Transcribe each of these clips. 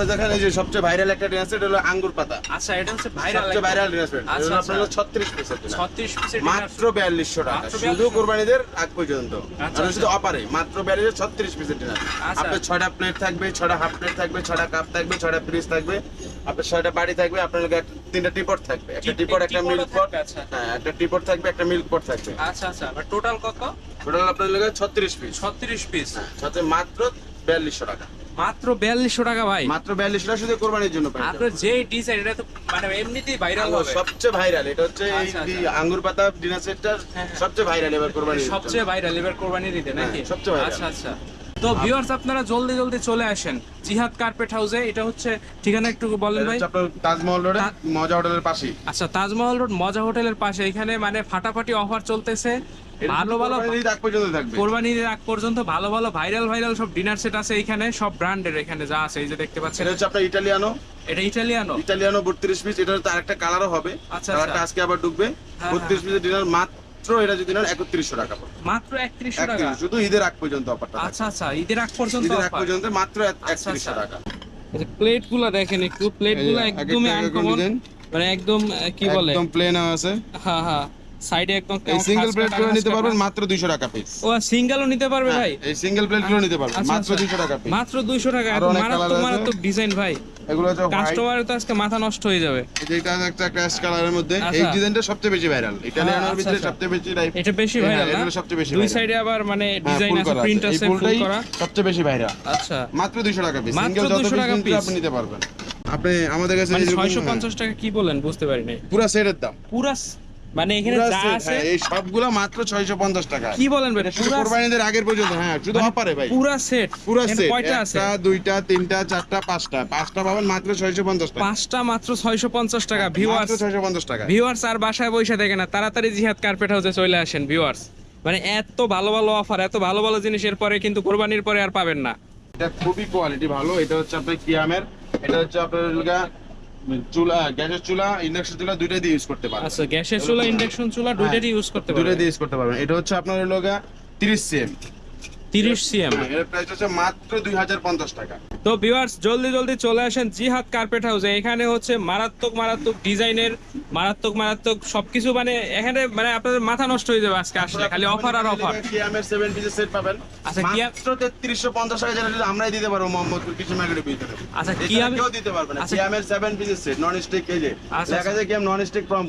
তারপরে দেখেন এই যে সবচেয়ে ভাইরাল একটা ডিনার সেট হলো আঙ্গুর পাতা। আচ্ছা এটা হচ্ছে ভাইরাল সবচেয়ে ভাইরাল ডিনার সেট আচ্ছা, আপনার হলো আচ্ছা। 36 পিসের dinner। 36 পিসের মাত্র 4200 টাকা। শুধু 4200 কোরবানিদের আগ পর্যন্ত। আচ্ছা, আর শুধু আচ্ছা। অপারে। মাত্র 42 36 পিসের ডিনার আচ্ছা। আপনার ছয়টা প্লেট থাকবে ছয়টা হাফ প্লেট থাকবে ছয়টা কাপ থাকবে ছয়টা ফ্রিজ থাকবে। আপনার ছয়টা বাড়ি থাকবে আপনার তিনটা টিপট থাকবে। একটা টিপট একটা মিল্ক পট আচ্ছা। হ্যাঁ একটা টিপট থাকবে একটা মিল্ক পট থাকবে। আচ্ছা আচ্ছা। টোটাল কত? টোটাল আপনার লগে 36 পিস 36 পিস সাথে মাত্র 4200 টাকা। মাত্র 4200 টাকা ভাই। মাত্র 4200 টাকা শুধু কোরবানির জন্য আপনার যে ডিজাইন এটা তো মানে এমনিতেই ভাইরাল হবে। সবচেয়ে ভাইরাল এটা হচ্ছে এই আচ্ছা, আচ্ছা। আঙ্গুর পাতা ডিনার সেটটা হ্যাঁ, হ্যাঁ। সবচেয়ে ভাইরাল এবার কোরবানির জন্য। সবচেয়ে ভাইরাল এবার কোরবানির ঈদে নাকি? হ্যাঁ, সবচেয়ে viral। আচ্ছা আচ্ছা। তো ভিউয়ার্স আপনারা জলদি জলদি চলে আসেন। জিহাদ কার্পেট হাউসে এটা হচ্ছে ঠিকানা একটু বলেন ভাই। তাজমহল রোডে মজা হোটেলের পাশে আচ্ছা তাজমহল রোড মজা হোটেলের পাশে। এখানে মানে ফাটাফাটি অফার চলতেছে। ভালো ভালো কোরবানির আগ পর্যন্ত ভালো ভালো ভাইরাল ভাইরাল সব ডিনার সেট আছে এখানে সব ব্র্যান্ডের এখানে যা আছে এই যে দেখতে পাচ্ছেন। এটা হচ্ছে আপনার ইটালিয়ানো। এটা ইটালিয়ানো? ইটালিয়ানো 32 পিস এটা হচ্ছে আরেকটা কালারও হবে। আচ্ছা, আচ্ছা। আজকে আবার ঢুকবে। হ্যাঁ, 32 পিসের ডিনার মাত্র এটা যদি নেন 3100 টাকা মাত্র একত্রিশশো টাকা? শুধু ঈদের আগ পর্যন্ত অফারটা আচ্ছা আচ্ছা ঈদের আগ পর্যন্ত ঈদের আগ পর্যন্ত মাত্র আচ্ছা, 3100 টাকা। প্লেটগুলো দেখেন একটু প্লেটগুলো এই একদমই আনকমন মানে একদম কি বলে? একদম প্লেন আছে। হ্যাঁ হ্যাঁ। সাইডে একদম এই সিঙ্গেল খাঁজ প্লেটগুলো নিতে পারবেন মাত্র 200 টাকা পিস ও সিঙ্গেলও নিতে পারবে ভাই? এই সিঙ্গেল প্লেটগুলো নিতে পারবেন আচ্ছা, মাত্র আচ্ছা। 200 টাকা পিস মাত্র 200 টাকা এত মারাত্মক মারাত্মক ডিজাইন ভাই। এগুলো কাস্টমারের তো আজকে মাথা নষ্ট হয়ে যাবে। একটা ক্র্যাশ কালারের মধ্যে। এই আচ্ছা। ডিজাইনটা সবচেয়ে বেশি ভাইরাল ইটালিয়ানোর আচ্ছা, ভিতরে আচ্ছা। সবচেয়ে বেশি লাইফ এটা বেশি হ্যাঁ, ভাইরাল এটা না সবচেয়ে বেশি দুই সাইডে আবার মানে হ্যাঁ, ডিজাইন আছে প্রিন্ট আছে। ফুল করা। সবচেয়ে বেশি ভাইরাল আচ্ছা। মাত্র 200 টাকা পিস সিঙ্গেল যত পিস আপনি নিতে পারবেন। আপনি আমাদের কাছে মানে যেরকম- 650 টাকা কি বলেন? বুঝতে পারি নাই। পুরো সেটের দাম। পুরা মানে এখানে যা আছে হ্যাঁ, এই সবগুলো মাত্র 650 টাকা। কি বলেন ভাই শুধু কোরবানিদের আগের পর্যন্ত হ্যাঁ শুধু মানে অফারে ভাই। পুরা সেট পুরো সেট কয়টা আছে? একটা দুইটা তিনটা চারটা পাঁচটা। পাঁচটা পাবেন মাত্র 650 টাকা। পাঁচটা মাত্র 650 টাকা ভিউয়ার্স মাত্র 650 টাকা। ভিউয়ার্স আর বাসায় বসে দেখে না তাড়াতাড়ি জিহাদ কার্পেট হাউসে চলে আসেন ভিউয়ার্স মানে এত ভালো ভালো অফার এত ভালো ভালো জিনিসের পরে কিন্তু কোরবানির পরে আর পাবেন না। এটা খুবই কোয়ালিটি ভালো। এটা হচ্ছে আপনার কিয়ামের এটা হচ্ছে আপনার চুলা গ্যাসের চুলা ইন্ডাকশন চুলা দুইটাই দিয়ে ইউজ করতে পারবেন। আচ্ছা গ্যাসের চুলা ইন্ডাকশন চুলা দুইটাই ইউজ করতে দুইটাই পারবেন। দিয়ে ইউজ করতে পারবেন। এটা হচ্ছে আপনার লোগা 30 সিএম 30 সিএম। এর প্রাইস হচ্ছে মাত্র 2050 টাকা। তো ভিউয়ার্স জলদি জলদি চলে আসেন জিহাদ কার্পেট হাউসে এখানে হচ্ছে মারাত্মক মারাত্মক ডিজাইনের মারাত্মক মারাত্মক সবকিছু মানে এখানে মানে আপনাদের মাথা নষ্ট হয়ে যাবে আজকে আসলে খালি অফার আর অফার কিয়ামের 7 পিসের সেট পাবেন। আচ্ছা, কিয়া- মাত্র 3350 টাকা যেটা আমরাই দিতে পারব মোহাম্মদপুর কৃষি মার্কেটের ভিতরে। আচ্ছা, কিয়ামে- কেউ দিতে পারবে না। আচ্ছা, কিয়ামের 7 পিসের সেট নন স্টিক এই যে আচ্ছা, লেখা আছে কিয়াম নন স্টিক ফ্রম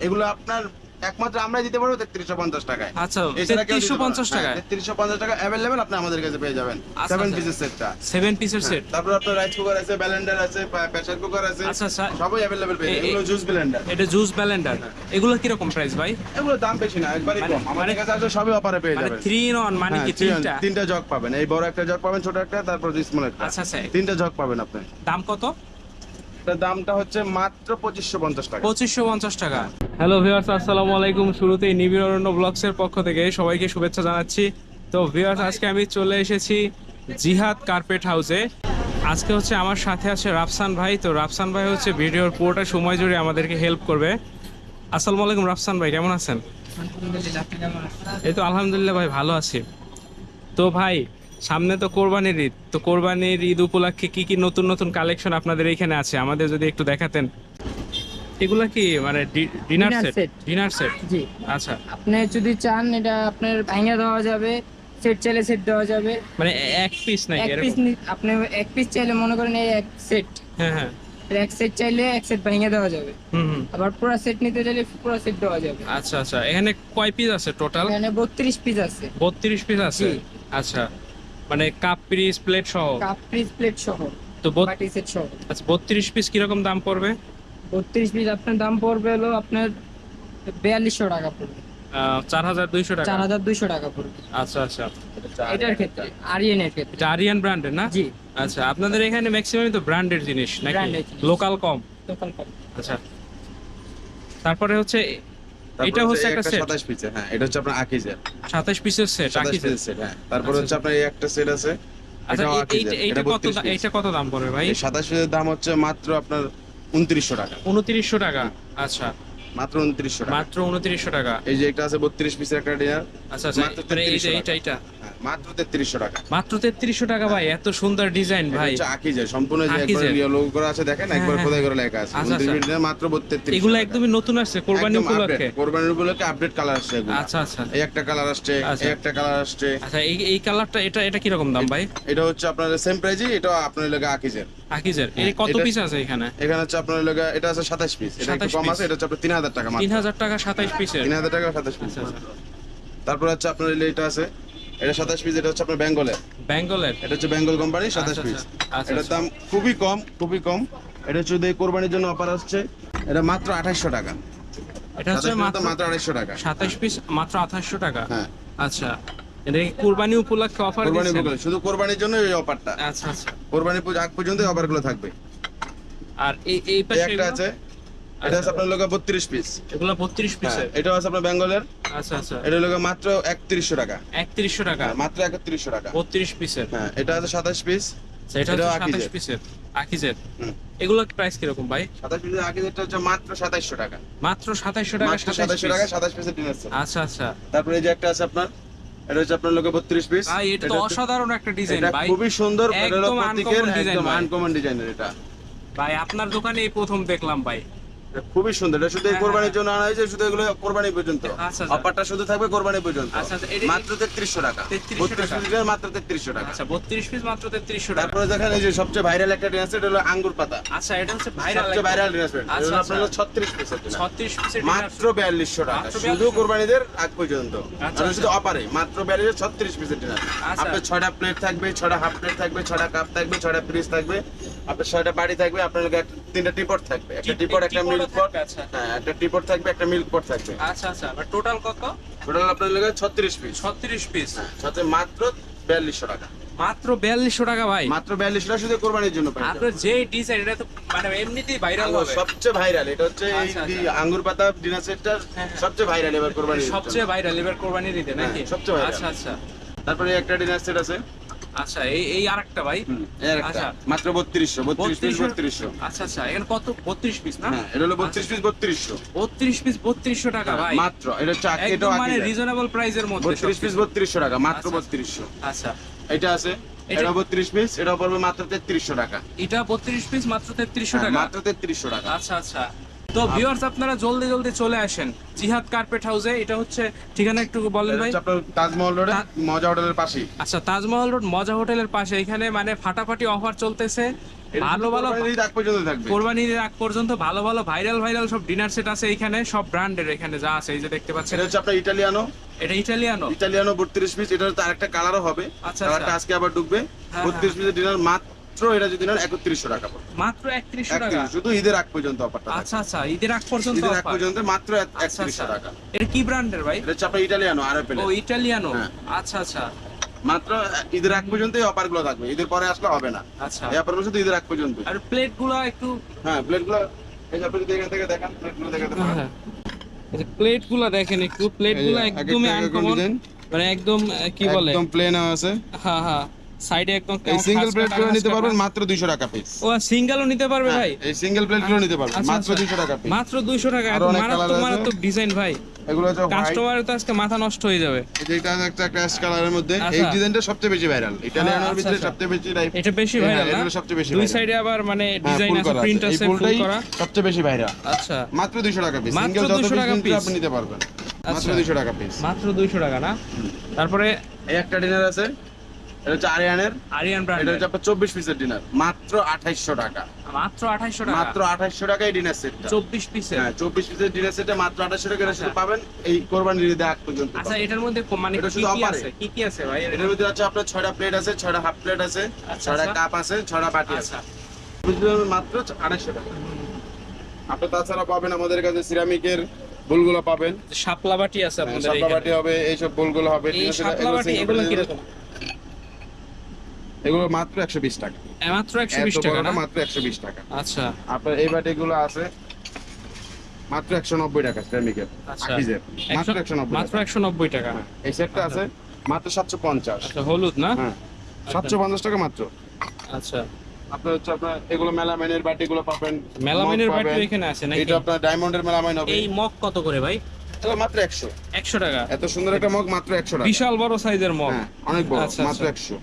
এগুলো আপনার একমাত্র আমরাই দিতে পারব 3350 টাকায়। আচ্ছা পারবে না। 3350 টাকা হ্যাঁ, 3350 টাকা অ্যাভেলেবল আপনি আমাদের কাছে পেয়ে যাবেন। 7 আচ্ছা। পিসের সেটটা সেভেন পিসের সেট তারপর আপনার রাইস কুকার আছে ব্লেন্ডার আছে প্রেসার কুকার আছে আচ্ছা, আচ্ছা। সবই অ্যাভেলেবল পেয়ে এগুলো জুস ব্লেন্ডার এটা জুস ব্যালেন্ডার এগুলো কীরকম প্রাইস ভাই? এগুলো দাম বেশি না একবারই মানে- কম। আমাদের মানে- কাছে আসলে সবই অফারে পেয়ে মানে যাবেন। থ্রি ইন ওয়ান মানে হ্যাঁ, কি তিন- তিনটা? তিনটা জগ পাবেন। এই বড় একটা জগ পাবেন ছোট একটা তারপর স্মল একটা। আচ্ছা আচ্ছা। তিনটা জগ পাবেন আপনি। দাম কত? দামটা হচ্ছে মাত্র পঁচিশশো পঞ্চাশ টাকা। পঁচিশশো পঞ্চাশ টাকা। হ্যালো ভিউয়ার্স আসসালামু আলাইকুম। শুরুতেই নিবিড় অরণ্য ব্লগসের পক্ষ থেকে সবাইকে শুভেচ্ছা জানাচ্ছি। তো ভিউয়ার্স আজকে আমি চলে এসেছি জিহাদ কার্পেট হাউসে। আজকে হচ্ছে আমার সাথে আছে রাফসান ভাই। তো রাফসান ভাই হচ্ছে ভিডিওর পুরোটা সময় জুড়ে আমাদেরকে হেল্প করবে। আসসালামু আলাইকুম রাফসান ভাই কেমন আছেন? এই তো আলহামদুলিল্লাহ ভাই ভালো আছি। তো ভাই সামনে তো কোরবানির ঈদ। তো কোরবানির ঈদ উপলক্ষে কি কি নতুন নতুন কালেকশন আপনাদের এখানে আছে? আমাদের যদি একটু দেখাতেন। এগুলা কি মানে ডিনার সেট? Dinner set? জি। আচ্ছা। আপনি যদি চান এটা আপনার ভাঙা দেওয়া যাবে সেট চাইলে সেট দেওয়া যাবে। মানে এক পিস নাকি এক পিস আপনি এক পিস চাইলে মনে করেন এই এক সেট। হ্যাঁ হ্যাঁ। এক সেট চাইলে এক সেট ভাঙা দেওয়া যাবে। হুম আবার পুরো সেট নিতে চাইলে পুরো সেট দেওয়া যাবে। আচ্ছা আচ্ছা। এখানে কয় পিস আছে টোটাল এখানে বত্রিশ পিস আছে। বত্রিশ পিস আছে? আচ্ছা। মানে কাপ পিস প্লেট সহ? কাপ পিস প্লেট সহ। তো বাটি সেট সহ। আচ্ছা বত্রিশ পিস কীরকম দাম পড়বে? বত্রিশ পিস আপনার দাম পড়বে হলো আপনার বিয়াল্লিশশো টাকা পড়বে। চার হাজার দুইশো টাকা? চার হাজার দুইশো টাকা পড়বে। আচ্ছা আচ্ছা। এটার ক্ষেত্রে আরিয়ানের ক্ষেত্রে। এটা আরিয়ান ব্র্যান্ডের না? জি। আচ্ছা আপনাদের এখানে ম্যাক্সিমাম তো ব্র্যান্ডের জিনিস নাকি? লোকাল কম। লোকাল কম। আচ্ছা। তারপরে হচ্ছে এটা হচ্ছে একটা সেট পিসের হ্যাঁ এটা হচ্ছে আপনার আকিজের। পিসের সেট আকিজের। সেট হ্যাঁ। তারপর আচ্ছা, হচ্ছে আপনার এই একটা সেট আছে। আচ্ছা এইটা কত 32 দা- piece। এইটা কত দাম পড়বে ভাই? এই সাতাশ পিসের দাম হচ্ছে মাত্র আপনার উনত্রিশশো টাকা। উনত্রিশশো টাকা আচ্ছা। মাত্র উনত্রিশশো টাকা। মাত্র উনত্রিশশো টাকা। এই যে একটা আছে বত্রিশ পিসের একটা ডিনার আচ্ছা আচ্ছা মাত্র মানে এই যে এইটা এইটা। মাত্র তেত্রিশশো টাকা। মাত্র তেত্রিশশো টাকা ভাই এত সুন্দর ডিজাইন ভাই। আকিজের সম্পূর্ণ যে একবার। ইয়েলো করে আছে দেখেন হ্যাঁ, একবার হ্যাঁ। খোদাই করে লেখা আছে। আচ্ছা, 29 আচ্ছা। মাত্র 32 এগুলো একদমই নতুন আসছে কোরবানি উপলক্ষে। কোরবানির উপলক্ষে আপডেট কালার আসছে এগুলো। আচ্ছা আচ্ছা। এই একটা কালার আসছে আচ্ছা। এই একটা কালার আসছে। আচ্ছা এই এই কালারটা এটা এটা কি রকম দাম ভাই? এটা হচ্ছে আপনার সেম প্রাইজই এটা আপনার লেগে আকিজের। আকিজের। এই কত পিস আছে এখানে? এখানে হচ্ছে আপনার লেগে এটা আছে 27 পিস এটা একটু কম আছে এটা হচ্ছে আপনার 3000 টাকা মাত্র। তিন হাজার টাকা সাতাইশ পিসের 3000 টাকা 27 পিস আচ্ছা আচ্ছা। তারপর হচ্ছে আপনার এটা আছে এটা 27 পিস এটা হচ্ছে আপনার বেঙ্গলের বেঙ্গলের এটা হচ্ছে বেঙ্গল কোম্পানি 27 আচ্ছা, পিস আচ্ছা, এটার আচ্ছা। দাম খুবই কম খুবই কম। এটা হচ্ছে যদি কোরবানির জন্য অফার আসছে। এটা মাত্র 2800 টাকা। এটা হচ্ছে মাত্র মাত্র 2800 টাকা। সাতাইশ পিস মাত্র আঠাশশো টাকা? হ্যাঁ। আচ্ছা। এটা কুরবানি উপলক্ষে অফার কোরবানি উপলক্ষে, শুধু কোরবানির জন্য এই অফারটা আচ্ছা আচ্ছা। কোরবানি আগ পর্যন্ত এই অফারগুলো থাকবে। আর এই এই এই পাশে একটা আছে। এটা আছে আপনার লোক বত্রিশ পিস এগুলো বত্রিশ পিসের এটা আছে আপনার বেঙ্গলের আচ্ছা আচ্ছা। এটা লোক মাত্র একত্রিশশো টাকা। একত্রিশশো টাকা? হ্যাঁ, মাত্র একত্রিশশো টাকা। বত্রিশ পিসের? হ্যাঁ এটা আছে সাতাশ পিস। আচ্ছা, এটা হচ্ছে। পিসের। আকিজের। এগুলো প্রাইস ভাই? পিসের আগে হচ্ছে মাত্র সাতাইশশো টাকা। মাত্র সাতাইশশো টাকা মাত্র সাতাইশ সাতাইশশো পিস? টাকা সাতাশ পিসের ডিনার সেট। আচ্ছা আচ্ছা। তারপরে এই যে একটা আছে আপনার এটা হচ্ছে আপনার লোকে বত্রিশ পিস। ভাই এটা তো অসাধারণ একটা ডিজাইন ভাই। খুবই সুন্দর এটা হলো প্রতীকের একদম ভাই। আনকমন ডিজাইনের এটা। ভাই আপনার দোকানে এই প্রথম দেখলাম ভাই। খুবই সুন্দর। এটা শুধু হ্যাঁ, কোরবানির জন্য আনা হয়েছে শুধু এগুলো কোরবানি পর্যন্ত। আচ্ছা, আচ্ছা। অফারটা শুধু থাকবে কোরবানি পর্যন্ত। আচ্ছা, এটা- মাত্র তেত্রিশশো টাকা। 3300 বত্রিশ টাকা। মাত্র তেত্রিশশো টাকা। আচ্ছা বত্রিশ পিস মাত্র তেত্রিশশো টাকা। তারপরে দেখেন এই যে সবচেয়ে ভাইরাল একটা ডিনার সেট হলো আঙ্গুর পাতা। আচ্ছা এটা হচ্ছে ভাইরাল সবচেয়ে ভাইরাল আচ্ছা, এটা আপনার। ছত্রিশ পিস ছত্রিশ পিসের মাত্র বিয়াল্লিশশো টাকা। শুধু কোরবানিদের আগ পর্যন্ত। আর শুধু। অপারে মাত্র বিয়াল্লিশ ছত্রিশ পিসের ডিনার। আপনার ছয়টা প্লেট থাকবে ছয়টা হাফ প্লেট থাকবে ছয়টা কাপ থাকবে ছয়টা ফ্রিজ থাকবে। আপনার ছয়টা বাড়ি থাকবে আপনার তিনটা টিপট থাকবে। একটা টিপট একটা মিল্ক পট আচ্ছা। হ্যাঁ একটা টিপট থাকবে একটা মিল্ক পট থাকবে। আচ্ছা আচ্ছা টোটাল কত? টোটাল আপনার লগে ছত্রিশ পিস ছত্রিশ পিস সাথে মাত্র বিয়াল্লিশশো টাকা। মাত্র বিয়াল্লিশশো টাকা ভাই। মাত্র বিয়াল্লিশশো টাকা শুধু কোরবানির জন্য আপনার যে ডিজাইন এটা তো মানে এমনিতেই ভাইরাল হবে। সবচেয়ে ভাইরাল এটা হচ্ছে এই আচ্ছা, আচ্ছা। আঙ্গুর পাতা ডিনার সেটটা হ্যাঁ, হ্যাঁ। সবচেয়ে ভাইরাল এবার কোরবানি সবচেয়ে ভাইরাল এবার কোরবানির ঈদে নাকি? হ্যাঁ, সবচেয়ে। আচ্ছা আচ্ছা। তারপরে একটা ডিনার সেট আছে। আচ্ছা এই এই আরেকটা ভাই। আচ্ছা। মাত্র বত্রিশশো বত্রিশ পিস 3200 আচ্ছা আচ্ছা এখানে কত? বত্রিশ পিস না? হ্যাঁ এটা হলো বত্রিশ পিস বত্রিশশো। বত্রিশ পিস বত্রিশশো টাকা ভাই। মাত্র এটা একদম এটাও মানে রিজনেবল প্রাইসের মধ্যে বত্রিশ পিস সবকিছু। বত্রিশশো টাকা মাত্র আচ্ছা, আচ্ছা। বত্রিশশো। আচ্ছা। এটা আছে এটা- এটা বত্রিশ পিস এটা পড়বে মাত্র তেত্রিশশো টাকা। এটা বত্রিশ পিস মাত্র তেত্রিশশো হ্যাঁ, টাকা? মাত্র তেত্রিশশো টাকা। আচ্ছা আচ্ছা। তো ভিউয়ার্স আপনারা জলদি জলদি চলে আসেন। জিহাদ কার্পেট হাউসে এটা হচ্ছে ঠিকানা একটু বলেন ভাই। আপনার তাজমহল রোডে মজা হোটেলের পাশেই। আচ্ছা তাজমহল রোড মজা হোটেলের পাশে। এখানে মানে ফাটাফাটি অফার চলতেছে। ভালো ভালো কোরবানির আগ পর্যন্ত ভালো ভালো ভাইরাল ভাইরাল সব ডিনার সেট আছে এখানে। সব ব্র্যান্ডের এখানে যা আছে এই যে দেখতে পাচ্ছেন। এটা হচ্ছে আপনার ইটালিয়ানো। এটা ইটালিয়ানো? ইটালিয়ানো বত্রিশ পিস এটা আরেকটা কালারও হবে। আচ্ছা, আচ্ছা। আজকে আবার ঢুকবে। হ্যাঁ, বত্রিশ পিসের ডিনার মাত্র এটা যদি নেন একত্রিশশো টাকা পড়বে। মাত্র একত্রিশশো টাকা? শুধু ঈদের আগ পর্যন্ত অফারটা আচ্ছা আচ্ছা ঈদের আগ পর্যন্ত ঈদের আগ পর্যন্ত মাত্র আচ্ছা, একত্রিশশো আচ্ছা। টাকা। এটা কি ব্র্যান্ডের ভাই? এটা আপনার ইটালিয়ানো আর ও ইটালিয়ানো? হ্যাঁ। আচ্ছা আচ্ছা। মাত্র ঈদের আগ পর্যন্ত এই অফারগুলো থাকবে। ঈদের পরে আসলে হবে না। আচ্ছা। এই অফার শুধু ঈদের আগ পর্যন্ত আর প্লেটগুলো একটু হ্যাঁ প্লেটগুলো এই যে আপনি এখান থেকে দেখান প্লেটগুলো দেখাতে পারেন। প্লেটগুলো দেখেন একটু। প্লেটগুলো একদমই আনকমন মানে একদম কি বলে? একদম প্লেন আছে। হ্যাঁ হ্যাঁ। সাইডে একদম এই সিঙ্গেল প্লেটগুলো নিতে। পারবেন মাত্র 200 টাকা পিস ও সিঙ্গেলও নিতে পারবে ভাই? এই সিঙ্গেল প্লেটগুলো নিতে পারবেন আচ্ছা, মাত্র আচ্ছা। 200 টাকা পিস মাত্র দুইশো টাকা এত মারাত্মক মারাত্মক ডিজাইন ভাই। এগুলো হচ্ছে কাস্টমারের তো আজকে মাথা নষ্ট হয়ে যাবে। এটা একটা ক্র্যাশ কালারের মধ্যে এই আচ্ছা। ডিজাইনটা সবচেয়ে বেশি ভাইরাল ইটালিয়ানোর আচ্ছা, ভিতরে আচ্ছা। সবচেয়ে বেশি এটা বেশি হ্যাঁ, ভাইরাল না? এগুলো সবচেয়ে বেশি দুই সাইডে আবার মানে হ্যাঁ, ডিজাইন আছে প্রিন্ট আছে। ফুল করা। সবচেয়ে বেশি ভাইরাল আচ্ছা। মাত্র 200 টাকা পিস সিঙ্গেল যত 200 পিস টাকা নিতে আপনি নিতে পারবেন। মাত্র আচ্ছা। 200 টাকা পিস মাত্র দুইশো টাকা না? তারপরে এই একটা ডিনার আছে। এটা হচ্ছে আরিয়ানের। আরিয়ান এটা হচ্ছে আপনার 24 পিসের ডিনার। মাত্র 2800 টাকা। মাত্র আঠাইশো টাকা? মাত্র 2800 টাকায় ডিনার সেটটা। চব্বিশ পিসের? হ্যাঁ 24 পিসের ডিনার সেটে মাত্র 2800 টাকা। পাবেন এই কোরবানির ঈদে আগ পর্যন্ত আচ্ছা এটার মধ্যে মানে কি কি আছে? কি কি আছে ভাই? এটার ভিতরে আছে আপনার 6টা প্লেট আছে 6টা হাফ প্লেট আছে 6টা। কাপ আছে 6টা বাটি আছে। মাত্র 2800 টাকা। আপনি তাছাড়া পাবেন আমাদের কাছে সিরামিকের বোলগুলো পাবেন। শাপলা বাটি আছে আপনাদের বাটি হবে এইসব বোলগুলো হবে এই ঠিক আছে? শাপলা বাটি এগুলো কি রকম এগুলো মাত্র একশো বিশ টাকা। মাত্র একশো বিশ টাকা মাত্র একশো বিশ টাকা। আচ্ছা। আপনার এই বাটিগুলো আছে মাত্র একশো নব্বই টাকা মাত্র আচ্ছা। একশো নব্বই মাত্র একশো নব্বই টাকা হ্যাঁ, এই সেটটা আছে মাত্র সাতশো পঞ্চাশ। আচ্ছা, হলুদ না? হ্যাঁ, আচ্ছা। সাতশো পঞ্চাশ টাকা মাত্র। আচ্ছা। আপনার হচ্ছে আপনার এগুলো বাটিগুলো পাবেন এখানে আছে আপনার ডায়মন্ডের হবে। মগ কত করে ভাই? মাত্র টাকা। এত সুন্দর একটা মগ মাত্র একশো বিশাল বড় সাইজের মগ। হ্যাঁ, অনেক বড় মাত্র 100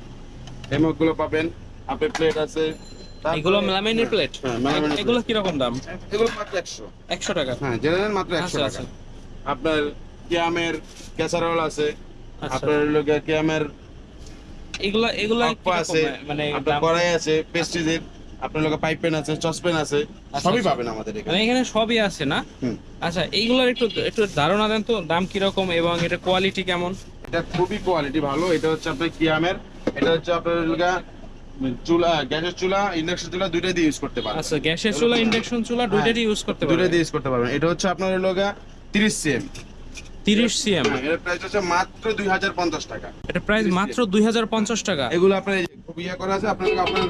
এই মগগুলো পাবেন আপনার প্লেট আছে এগুলো মেলামাইনের প্লেট হ্যাঁ, এগুলো plate। কীরকম দাম এগুলো মাত্র একশো একশো টাকা হ্যাঁ জেনারেল মাত্র একশো আচ্ছা, টাকা আচ্ছা। আপনার কিয়ামের ক্যাসারোল আছে আচ্ছা। আপনার লোক কিয়ামের এগুলা এগুলা আছে মানে আপনার? কড়াই আছে পেস্টিজের আপনার লোক পাইপ পেন আছে চসপেন আছে সবই। পাবেন আমাদের মানে এখানে এখানে সবই আছে না আচ্ছা এইগুলোর একটু একটু ধারণা দেন তো দাম কীরকম এবং এটা কোয়ালিটি কেমন এটা খুবই কোয়ালিটি ভালো এটা হচ্ছে আপনার কিয়ামের এটা হচ্ছে আপনার লগা চুলা গ্যাসের চুলা ইন্ডাকশন চুলা দুইটাই দিয়ে ইউজ করতে পারবেন। আচ্ছা গ্যাসের চুলা ইন্ডাকশন চুলা দুইটারই ইউজ করতে দুইটাই পারবেন। দিয়ে ইউজ করতে পারবেন। এটা হচ্ছে আপনার লগা 30 সিএম 30 সিএম এর প্রাইস হচ্ছে মাত্র 2050 টাকা। এটা প্রাইস 30 মাত্র 2050 টাকা। এগুলো আপনার এই যে খুব ইয়ে করা আছে আপনার আপনার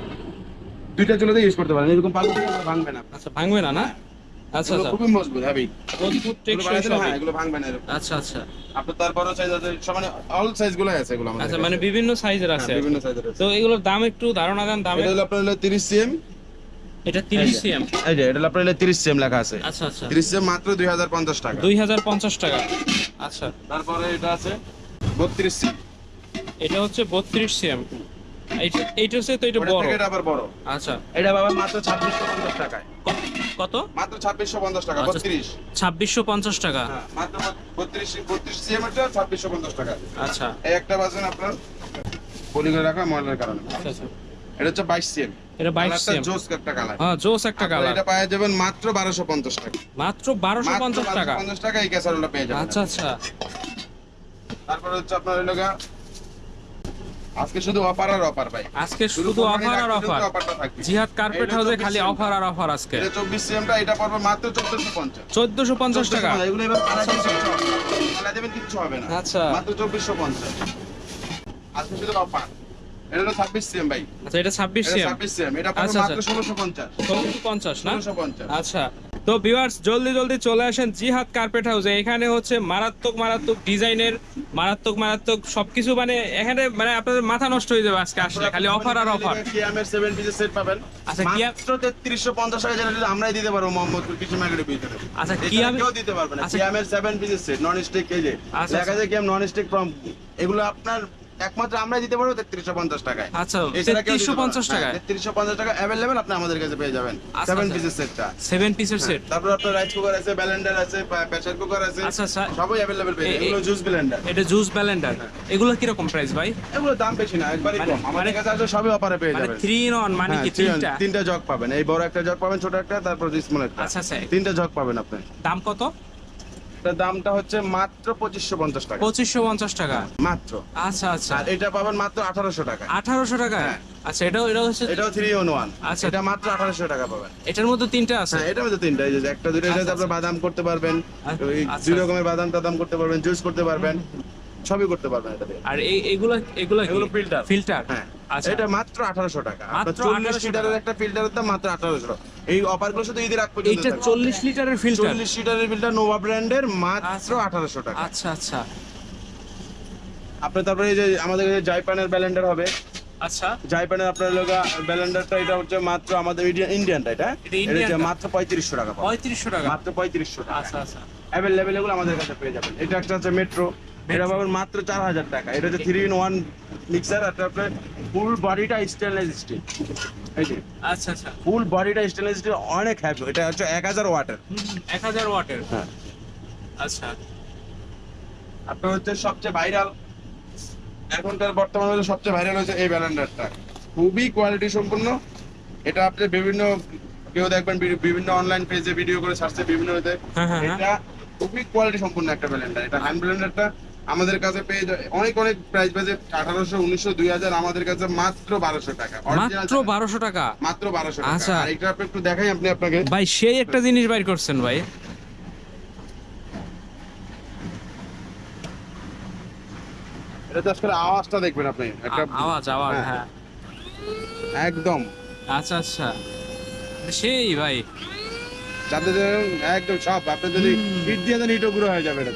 দুইটা চুলাতে ইউজ করতে পারেন। এরকম পাল্লা ভাঙবে না। আচ্ছা ভাঙবে না না? আচ্ছা আচ্ছা। খুবই মজবুত অদ্ভুত এগুলো টেকসই হ্যাঁ এগুলো ভাঙবে না আচ্ছা আচ্ছা। আপনার তার বড় সাইজ আছে সব মানে অল সাইজগুলো আছে এগুলো আচ্ছা মানে বিভিন্ন সাইজের হ্যাঁ, আছে। বিভিন্ন সাইজের আছে। তো এগুলোর দাম একটু ধারণা দেন দামে এটা হলো আপনার হলো 30 সিএম এটা 30 সিএম এই যে এটা আপনার 30 সিএম লেখা আছে। আচ্ছা আচ্ছা। 30 সিএম মাত্র 2050 টাকা। 2050 টাকা। আচ্ছা। তারপরে এটা আছে 32 সিএম এটা হচ্ছে 32 সিএম এইটা এইটা হচ্ছে তো এটা বড়। এটা আবার বড়। আচ্ছা। এটা বাবা মাত্র 2650 টাকায়। কত? মাত্র 2650 টাকা আচ্ছা। 32 2650 টাকা। হ্যাঁ মাত্র 32 32 সিএম এর 2650 টাকা। আচ্ছা। এই একটা বাজেন আপনার করে রাখা ময়লার কারণে। আচ্ছা আচ্ছা। এটা হচ্ছে 22 সিএম। এটা 22 সিএম। জোস একটা কালার। হ্যাঁ জোস একটা কালার। এটা পাওয়া যাবেন মাত্র 1250 টাকা। মাত্র 1250 টাকা। 1250 টাকা এই ক্যাসারোলটা পেয়ে যাবেন। আচ্ছা আচ্ছা। তারপরে হচ্ছে আপনার হলো আজকে শুধু অফার আর অফার ভাই। আজকে শুধু অফার আর অফার জিহাদ কার্পেট হাউসে 24 খালি অফার আর অফার আজকে। 24 সিএমটা এটা পড়বে মাত্র 1450 1450 টাকা। এগুলো এবার পালা দিবেন কিচ্ছু হবে না। আচ্ছা। মাত্র 2450 আজকে শুধু অফার এটা হলো 26 সিএম ভাই। আচ্ছা এটা 26 এটা সিএম 26 সিএম এটা পড়বে আচ্ছা, মাত্র আচ্ছা। 1650 1650 না? 1650 আচ্ছা। তো ভিউয়ার্স জলদি জলদি চলে আসেন জিহাদ কার্পেট হাউসে এখানে হচ্ছে মারাত্মক মারাত্মক ডিজাইনের মারাত্মক মারাত্মক সবকিছু মানে এখানে মানে আপনাদের মাথা নষ্ট হয়ে যাবে আজকে আসলে খালি অফার আর অফার কিয়ামের 7 পিসের সেট পাবেন। আচ্ছা, কিয়া- মাত্র 3350 টাকা যেটা আমরাই দিতে পারব মোহাম্মদপুর কৃষি মার্কেটের ভিতরে। আচ্ছা, কিয়ামে- কেউ দিতে পারবে না। আচ্ছা, কিয়ামের 7 পিসের সেট নন স্টিক এই যে। আচ্ছা, লেখা আছে কিয়াম নন স্টিক ফ্রম এগুলো আপনার একমাত্র আমরা দিতে পারব তেত্রিশশো পঞ্চাশ টাকায়। আচ্ছা হ্যাঁ, তেত্রিশশো পঞ্চাশ টাকা তেত্রিশশো পঞ্চাশ টাকা অ্যাভেলেবেল আপনি আমাদের কাছে পেয়ে যাবেন। সেভেন পিসের সেটটা সেভেন পিসের সেট তারপর আপনার রাইস কুকার আছে ব্যালেন্ডার আছে প্রেসার কুকার আছে আচ্ছা আচ্ছা। সবই অ্যাভেলেবেল পেয়ে এগুলো জুস ব্লেন্ডার এটা জুস ব্লেন্ডার হ্যাঁ। এগুলো কীরকম প্রাইস ভাই? এগুলো দাম বেশি না একবারই মানে কম। আমাদের মানে কাছে সবই অফারে পেয়ে মানে যাবেন। থ্রি ইন ওয়ান মানে হ্যাঁ, কি তিনটা? তিনটা জগ পাবেন। এই বড় একটা জগ পাবেন ছোট একটা তারপর স্মল একটা। আচ্ছা আচ্ছা। তিনটা জগ পাবেন আপনি। দাম কত? দামটা হচ্ছে মাত্র পঁচিশশো পঞ্চাশ টাকা। 2550 টাকা। মাত্র। আচ্ছা আচ্ছা। আর এটা পাবেন মাত্র আঠারোশো টাকা। 1800 টাকা হ্যাঁ। আচ্ছা এটাও হচ্ছে এটাও থ্রি ওয়ান আচ্ছা। এটা মাত্র আঠারোশো টাকা পাবেন। এটার মধ্যে তিনটা আছে? হ্যাঁ এটার মধ্যে তিনটা। এই যে একটা দুটো আচ্ছা, আপনি বাদাম করতে পারবেন। দুই রকমের বাদাম টাদাম করতে পারবেন জুস করতে পারবেন সবই করতে পারবেন আর এই এগুলো এগুলো এগুলো filter। ফিল্টার হ্যাঁ। এটা মাত্র আঠারোশো টাকা। চল্লিশ লিটারের একটা ফিল্টারের দাম মাত্র আঠারোশো। এই অফারগুলো শুধু ঈদের আগ পর্যন্ত এইটা থাকবে। 40 লিটারের ফিল্টার চল্লিশ লিটারের ফিল্টার নোভা ব্র্যান্ডের মাত্র আচ্ছা। আঠারোশো টাকা। আচ্ছা আচ্ছা। আপনি তারপরে যে আমাদের জাইপানের ব্যালেন্ডার হবে। আচ্ছা। জাইপানের আপনার লোক ব্যালেন্ডারটা এটা হচ্ছে মাত্র আমাদের ইন্ডিয়ানটা এটা। এটা? মাত্র পঁয়ত্রিশশো টাকা। 3500 টাকা। মাত্র পঁয়ত্রিশশো টাকা। আচ্ছা আচ্ছা। অ্যাভেলেবেল এগুলো আমাদের কাছে পেয়ে যাবেন। এটা একটা হচ্ছে মেট্রো এটা পাবেন মাত্র চার হাজার টাকা। এটা হচ্ছে থ্রি ইন ওয়ান মিক্সার আর তারপরে ফুল বডিটা স্টেনলেস স্টিল এই যে। আচ্ছা আচ্ছা। ফুল বডিটা স্টেনলেস স্টিল অনেক হ্যাপি এটা হচ্ছে এক হাজার ওয়াটের। 1000 ওয়াটের। হ্যাঁ। আচ্ছা। আপনার হচ্ছে সবচেয়ে ভাইরাল এখনকার বর্তমানে হচ্ছে সবচেয়ে ভাইরাল হচ্ছে এই ব্যালেন্ডারটা। খুবই কোয়ালিটি সম্পূর্ণ। এটা আপনি বিভিন্ন কেউ দেখবেন বিভিন্ন অনলাইন পেজে ভিডিও করে ছাড়ছে বিভিন্ন। হ্যাঁ, হ্যাঁ, হ্যাঁ। এটা খুবই কোয়ালিটি সম্পূর্ণ একটা ব্যালেন্ডার। এটা হ্যান্ড ব্যালেন্ডারটা আমাদের কাছে পেয়ে যায়। অনেক অনেক প্রাইস বাজে আঠারোশো উনিশশো দুই হাজার আমাদের কাছে মাত্র বারোশো টাকা। মাত্র। 1200 টাকা? মাত্র বারোশো টাকা। আচ্ছা। এটা আপনি একটু দেখাই আপনি আপনাকে। ভাই সেই একটা জিনিস বাইর করছেন ভাই। এটা জাস্ট করে আওয়াজটা দেখবেন আপনি। একটা আওয়াজ আওয়াজ হ্যাঁ। হ্যাঁ। একদম। আচ্ছা আচ্ছা। সেই ভাই। যাতে একদম সব আপনি যদি হিট দিয়ে দেন ইটো গুঁড়ো হয়ে যাবে এটা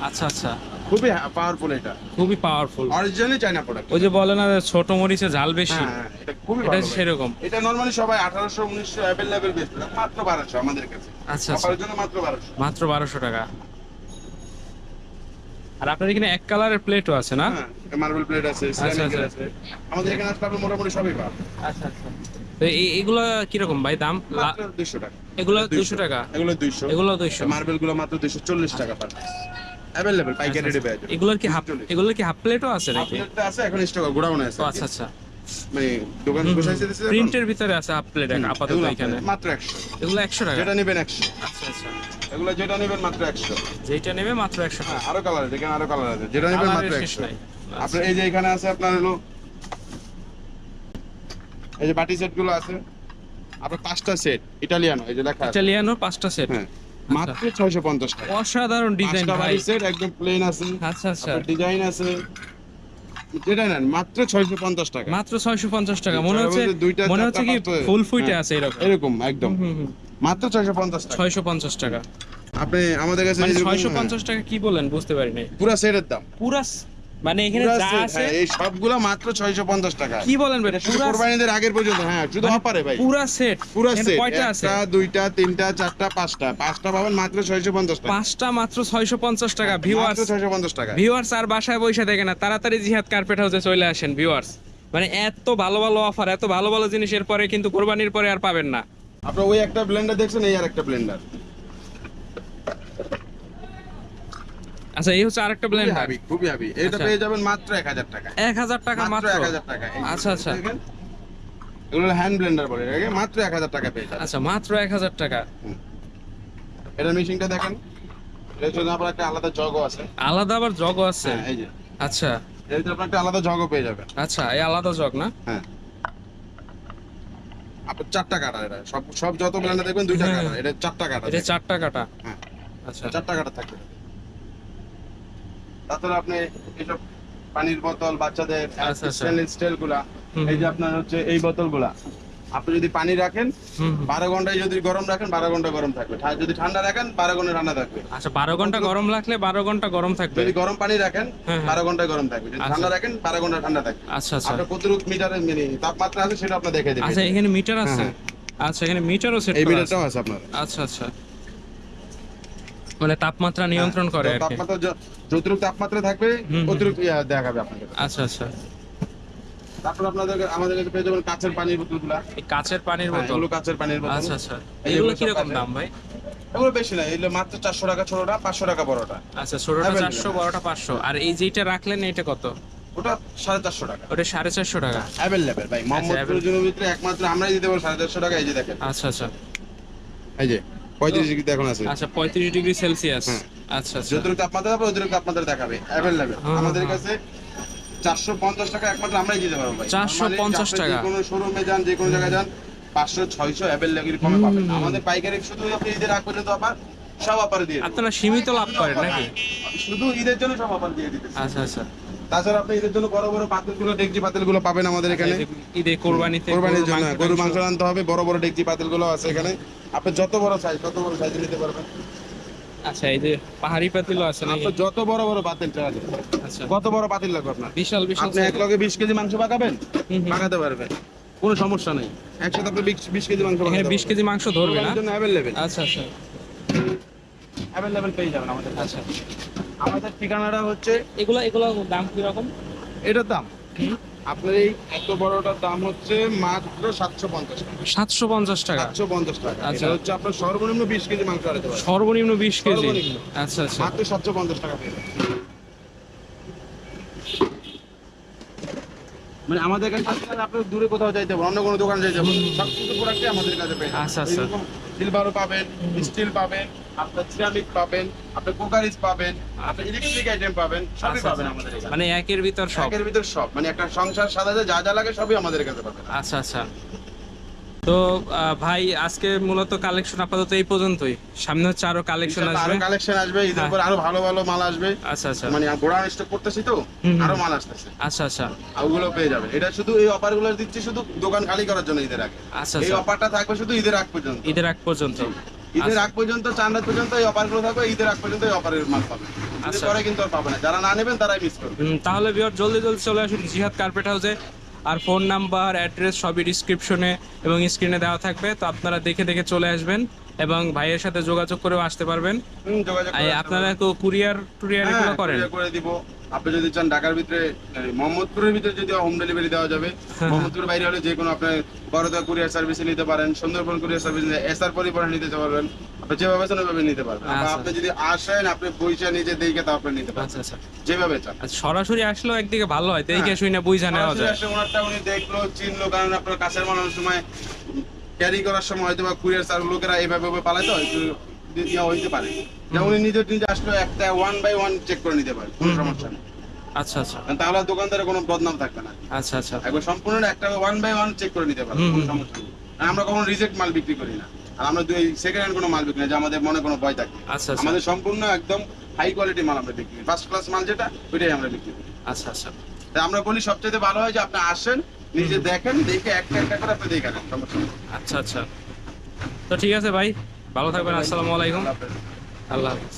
আচ্ছা আচ্ছা। খুবই পাওয়ারফুল এটা। খুবই পাওয়ারফুল অরিজিনালি চাইনা প্রোডাক্ট ওই যে বলে না ছোট মরিচে ঝাল বেশি? হ্যাঁ এটা খুবই এটা। সেরকম। এটা নরমালি সবাই আঠারোশো উনিশশো অ্যাভেলেবেল বেচবে মাত্র বারোশো আমাদের কাছে। আচ্ছা আচ্ছা। জন্য মাত্র বারোশো। মাত্র বারোশো টাকা। আর আপনার এখানে এক কালারের প্লেটও আছে না? হ্যাঁ মার্বেল প্লেট আছে আচ্ছা, আচ্ছা। আছে। আমাদের এখানে আসলে আপনি মোটামুটি সবই পাবেন আচ্ছা আচ্ছা। তো এগুলো কীরকম ভাই দাম? মাত্র টাকা। এগুলো 200 দুশো টাকা? এগুলো দুইশো। এগুলো দুইশো। মার্বেলগুলো মাত্র দুইশো চল্লিশ টাকা পার অ্যাভেলেবেল পাইকারি রেটে পেয়ে যাবেন এগুলোর কি হাফ এগুলোর কি হাফ প্লেটও আছে নাকি? আপনারটা আছে এখন স্টক গোডাউনে আছে। আচ্ছা আচ্ছা। মানে দোকান বসাইছে দিছে প্রিন্টের ভিতরে আছে হাফ প্লেট আপাতত এখানে। মাত্র একশো। এগুলো একশো টাকা। যেটা নেবেন একশো। আচ্ছা আচ্ছা। এগুলো যেটা নেবেন মাত্র একশো। যেটা নেবে মাত্র একশো হ্যাঁ টাকা আরও কালার আছে এখানে আরও কালার আছে। যেটা নেবেন মাত্র কালারের শেষ একশো। নাই। আপনার এই যে এখানে আছে আপনার হলো এই যে বাটি সেটগুলো আছে আপনার পাঁচটা সেট ইটালিয়ানো এই যে লেখা ইটালিয়ানো পাঁচটা সেট হ্যাঁ। মাত্র ছয়শো পঞ্চাশ টাকা। অসাধারণ ডিজাইন ভাই। সেট একদম প্লেন আছে। আচ্ছা আচ্ছা। ডিজাইন আছে। যেটা নেন মাত্র ছয়শো পঞ্চাশ টাকা। মাত্র ছয়শো পঞ্চাশ টাকা। মনে হচ্ছে মনে হচ্ছে কি। ফুল ফুইটে হ্যাঁ। আছে এরকম। এরকম একদম। মাত্র ছয়শো পঞ্চাশ টাকা। ছয়শো পঞ্চাশ টাকা। আপনি আমাদের কাছে মানে এরকম, ছয়শো হ্যাঁ, পঞ্চাশ টাকা কি বলেন? বুঝতে পারি নাই। পুরা সেটের দাম। পুরা মানে এখানে যা আছে হ্যাঁ, এই সবগুলা মাত্র ছয়শো পঞ্চাশ টাকা। কি বলেন শুধু পুরা আগের পর্যন্ত হ্যাঁ শুধু মানে অফারে ভাই। পুরা সেট পুরা সেট কয়টা আছে? একটা দুইটা তিনটা চারটা পাঁচটা। পাঁচটা পাবেন মাত্র ছয়শো পঞ্চাশ টাকা। পাঁচটা মাত্র ছয়শো পঞ্চাশ টাকা মাত্র ভিউয়ার্স ছয়শো পঞ্চাশ টাকা। ভিউয়ার্স আর বাসায় বসে দেখে না তাড়াতাড়ি জিহাদ কার্পেট হাউসে চলে আসেন ভিউয়ার্স মানে এত ভালো ভালো অফার এত ভালো ভালো জিনিসের পরে কিন্তু কোরবানির পরে আর পাবেন না। আপনার ওই একটা ব্লেন্ডার দেখছেন এই আর একটা ব্লেন্ডার আচ্ছা এই হচ্ছে আরেকটা ব্লেন্ডার খুবই হাবি এটা আচ্ছা। পেয়ে যাবেন মাত্র এক হাজার টাকা এক হাজার টাকা মাত্র মাত্র? এক হাজার টাকা আচ্ছা, আচ্ছা। এগুলো হ্যান্ড ব্লেন্ডার বলে। এটাকে মাত্র এক হাজার টাকা পেয়ে যাবেন। আচ্ছা মাত্র এক হাজার টাকা। এটার মেশিনটা দেখেন। এর জন্য আপনার একটা আলাদা জগও আছে। আলাদা আবার জগও আছে? হ্যাঁ এই যে। আচ্ছা। এর জন্য আপনার একটা আলাদা জগও পেয়ে যাবেন। আচ্ছা এই আলাদা জগ না? হ্যাঁ। আপনার চারটা কাটা এটা। সব সব যত ব্লেন্ডার দেখবেন দুইটা হ্যাঁ। কাটা। এটা চারটা কাটা এটা চারটা কাটা। হ্যাঁ। আচ্ছা। চারটা কাটা থাকবে তাছাড়া আপনি এইসব পানির বোতল বাচ্চাদের আচ্ছা, আচ্ছা। স্টেনলেস স্টিলগুলা এই যে আপনার হচ্ছে এই বোতলগুলা আপনি যদি পানি রাখেন। বারো ঘন্টায় যদি গরম রাখেন বারো ঘণ্টা গরম থাকবে। যদি ঠান্ডা রাখেন বারো ঘণ্টা ঠান্ডা থাকবে। আচ্ছা বারো ঘণ্টা গরম রাখলে বারো ঘণ্টা গরম থাকবে? যদি গরম পানি রাখেন হ্যাঁ, হ্যাঁ। বারো ঘণ্টা গরম থাকবে। যদি আচ্ছা। ঠান্ডা রাখেন বারো ঘণ্টা ঠান্ডা থাকবে। আচ্ছা আচ্ছা। আপনার কতটুকু মিটারের মানে তাপমাত্রা আছে সেটা আপনার দেখে দেবে আচ্ছা এখানে মিটার আছে? হ্যাঁ, আচ্ছা এখানে মিটারও সেট এই মিটারটাও আছে আপনার। আচ্ছা আচ্ছা। মানে তাপমাত্রা নিয়ন্ত্রণ করে আর কি। তাপমাত্রা য- যতটুকু তাপমাত্রা থাকবে হুম, হুম। অতিরিক্ত দেখাবে আপনাকে আচ্ছা আচ্ছা। তারপর আপনাদের আমাদের কাছে পেয়ে যাবেন কাঁচের পানির বোতলগুলা। এই কাচের পানির হ্যাঁ, বোতল? এগুলো কাঁচের পানির বোতল। আচ্ছা আচ্ছা। এই এগুলো সব কীরকম কাচের। দাম ভাই? এগুলো বেশি না এগুলো মাত্র চারশো টাকা ছোটটা পাঁচশো টাকা বড়টা। আচ্ছা ছোটটা Available। চারশো বড়টা পাঁচশো। আর এই যেটা রাখলেন এটা কত? ওটা সাড়ে চারশো টাকা। ওটা সাড়ে চারশো টাকা? অ্যাভেলেবেল ভাই। মোহাম্মদপুর available। জন্য ভিতরে একমাত্র আমরাই দিতে পারব সাড়ে চারশো টাকা এই যে দেখেন। আচ্ছা আচ্ছা। এই যে। পঁয়ত্রিশ ডিগ্রিতে এখন আছে। আচ্ছা পঁয়ত্রিশ ডিগ্রি সেলসিয়াস। হ্যাঁ। আচ্ছা আচ্ছা। যতটুকু তাপমাত্রা হবে অতিরিক্ত তাপমাত্রা দেখাবে। অ্যাভেলেবেল হ্যাঁ, আমাদের হ্যাঁ। কাছে চারশো পঞ্চাশ টাকা একমাত্র আমরাই দিতে পারব ভাই। 450 Normally টাকা। কোনো শোরুমে যান যে কোনো জায়গায় যান পাঁচশো ছয়শো অ্যাভেলেবল কমে পাবেন আমাদের পাইকারি শুধু আপনি ঈদের আগ পর্যন্ত আবার সব অফার দিয়ে। আপনারা সীমিত লাভ করেন নাকি? শুধু ঈদের জন্য সব অফার দিয়ে দিতে আচ্ছা আচ্ছা। তাছাড়া আপনি ঈদের জন্য বড় বড় পাতিলগুলো ডেকচি পাতিলগুলো পাবেন আমাদের এখানে। ঈদে কোরবানিতে কোরবানির জন্য মাংস গরু মাংস আনতে হবে বড় বড় ডেকচি পাতিলগুলো আছে এখানে। আপনি যত বড় সাইজ তত বড় সাইজ নিতে পারবেন। আচ্ছা এই যে পাহাড়ি পাতিলও আছে নাকি? আপনার যত বড় বড় পাতিল যায় আচ্ছা। কত বড় পাতিল লাগবে আপনার? বিশাল বিশাল আপনি এক লগে বিশ কেজি মাংস পাকাবেন। পাকাতে পারবেন। কোনো সমস্যা নেই। একসাথে আপনি বিশ- বিশ কেজি মাংস বিশ কেজি মাংস ধরবে না? জন্য অ্যাভেলেবেল আচ্ছা আচ্ছা। অ্যাভেলেবেল পেয়ে যাবেন আমাদের আচ্ছা। আমাদের ঠিকানাটা হচ্ছে এগুলো এগুলো দাম কীরকম? এটার দাম। আপনার এই এত বড়টার দাম হচ্ছে মাত্র সাতশো পঞ্চাশ টাকা। সাতশো পঞ্চাশ টাকা? সাতশো পঞ্চাশ টাকা। আচ্ছা। হচ্ছে আপনার সর্বনিম্ন বিশ কেজি মাংস পারবেন সর্বনিম্ন বিশ কেজি? আচ্ছা আচ্ছা। মাত্র সাতশো পঞ্চাশ টাকা পেয়ে মানে আমাদের কাছে আপনি দূরে কোথাও যাইতে পারেন অন্য কোনো দোকানে যাইতে পারেন সব কিছু প্রোডাক্টই আমাদের কাছে পেয়ে আচ্ছা, আচ্ছা। সিলভারও পাবেন স্টিল পাবেন। আপনার সিরামিক পাবেন আপনি কুকারিজ পাবেন আপনি ইলেকট্রিক আইটেম পাবেন সবই আচ্ছা, পাবেন। আচ্ছা। আমাদের এখানে। মানে একের ভিতর সব। একের ভিতর সব। মানে একটা সংসার সাজাতে যা যা লাগে সবই আমাদের কাছে পাবেন। আচ্ছা আচ্ছা। তো ভাই আজকে মূলত কালেকশন আপাতত এই পর্যন্তই। সামনে হচ্ছে আরও কালেকশন আসবে আরও কালেকশন আসবে ঈদের হ্যাঁ। পর আরও ভালো ভালো মাল আসবে। আচ্ছা আচ্ছা। মানে স্টক করতেছি তো। আরও মাল আসতেছে। আচ্ছা আচ্ছা। ওগুলো পেয়ে যাবেন এটা শুধু এই অফারগুলো দিচ্ছি শুধু দোকান খালি করার জন্য ঈদের আগে। আচ্ছা এই আচ্ছা অফারটা থাকবে শুধু ঈদের আগ পর্যন্ত। ঈদের আগ পর্যন্ত। ঈদের আচ্ছা। আগ পর্যন্ত চার রাত পর্যন্ত এই অফারগুলো থাকবে ঈদের আগ পর্যন্ত এই অফারের মাল পাবে। আচ্ছা। পরে কিন্তু আর পাবে না। যারা না নেবেন তারাই মিস করবে। তাহলে বিয়ার জলদি জলদি চলে আসুন জিহাদ কার্পেট হাউসে আর ফোন নাম্বার অ্যাড্রেস সবই ডিসক্রিপশনে এবং স্ক্রিনে দেওয়া থাকবে। তো আপনারা দেখে দেখে চলে আসবেন। এবং ভাইয়ের সাথে যোগাযোগ করেও আসতে পারবেন। আপনারা তো কুরিয়ার টুরিয়ার হ্যাঁ, এগুলো করেন? করে দিব। আপনি যদি চান ঢাকার ভিতরে মোহাম্মদপুরের ভিতরে যদি হোম ডেলিভারি দেওয়া যাবে হ্যাঁ। মোহাম্মদপুরের বাইরে হলে যে কোনো আপনি বড়দা কুরিয়ার সার্ভিসে নিতে পারেন সুন্দরবন কুরিয়ার সার্ভিস এসআর পরিবহন নিতে পারবেন। আপনি যেভাবে চান ওইভাবে নিতে পারবেন। আচ্ছা। আপনি যদি আসেন আপনি পয়সা নিজে দেখে তা আপনি নিতে পারবেন। আচ্ছা আচ্ছা। যেভাবে চান। আচ্ছা সরাসরি আসলেও একদিকে ভালো হয়। দেখে হ্যাঁ। শুনে বুঝা নেওয়া যায়। আসলে ওনারটা উনি দেখল চিনলো কারণ আপনার কাছের মানুষের সময় ক্যারি করার সময় হয়তো বা কুরিয়ার সার লোকেরা এইভাবে ভাবে পালায় তো একটু ইয়া হইতে পারে। যে উনি নিজে আসলে একটা ওয়ান বাই ওয়ান চেক করে নিতে পারে কোনো সমস্যা নেই। আচ্ছা আচ্ছা। তাহলে দোকানদারের কোনো বদনাম থাকবে না। আচ্ছা আচ্ছা। একবার সম্পূর্ণ একটা ওয়ান বাই ওয়ান চেক করে নিতে পারবে হুম, কোনো সমস্যা নেই। আমরা কখনো রিজেক্ট মাল বিক্রি করি না। আর আমরা দুই সেকেন্ড হ্যান্ড কোনো মাল বিক্রি না যে আমাদের মনে কোনো ভয় থাকে। আচ্ছা আচ্ছা। আমাদের সম্পূর্ণ একদম হাই কোয়ালিটি মাল আমরা বিক্রি করি। ফার্স্ট ক্লাস মাল যেটা ওইটাই আমরা বিক্রি করি। আচ্ছা আচ্ছা। তাই আমরা বলি সবচেয়ে ভালো হয় যে আপনি আসেন নিজে দেখেন দেখে একটা একটা করে আপনি দেখে নেন আচ্ছা আচ্ছা। তো ঠিক আছে ভাই ভালো থাকবেন আসসালামু আলাইকুম। আল্লাহ হাফেজ। আল্লাহ হাফিজ।